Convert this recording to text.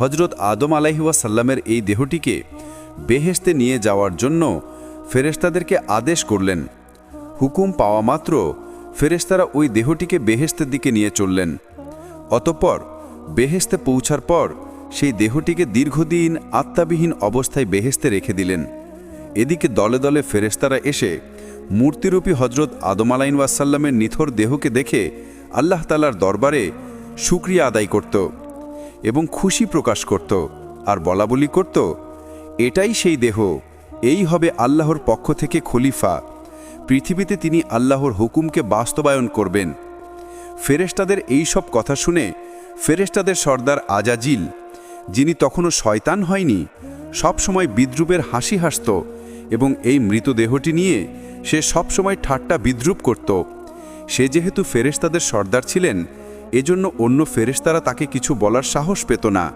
হজরত আদম আলাইহাসাল্লামের এই দেহটিকে বেহেস্তে নিয়ে যাওয়ার জন্য ফেরেশতাদেরকে আদেশ করলেন। হুকুম পাওয়া মাত্র ফেরেশতারা ওই দেহটিকে বেহেস্তের দিকে নিয়ে চললেন। অতঃপর বেহেস্তে পৌঁছার পর সেই দেহটিকে দীর্ঘদিন আত্মাবিহীন অবস্থায় বেহেস্তে রেখে দিলেন। এদিকে দলে দলে ফেরেশতারা এসে মূর্তিরূপী হজরত আদম আলাইন ওয়াসাল্লামের নিথর দেহকে দেখে আল্লাহ তালার দরবারে শুক্রিয়া আদায় করত। এবং খুশি প্রকাশ করত আর বলাবলি করত, এটাই সেই দেহ, এই হবে আল্লাহর পক্ষ থেকে খলিফা। পৃথিবীতে তিনি আল্লাহর হুকুমকে বাস্তবায়ন করবেন। ফেরেশতাদের এই সব কথা শুনে ফেরেশতাদের সর্দার আজাজিল, যিনি তখনও শয়তান হয়নি, সবসময় বিদ্রুপের হাসি হাসত এবং এই মৃতদেহটি নিয়ে সে সবসময় ঠাট্টা বিদ্রুপ করত। সে যেহেতু ফেরেশতাদের সর্দার ছিলেন এজন্য অন্য ফেরেশতারা তাকে কিছু বলার সাহস পেত না।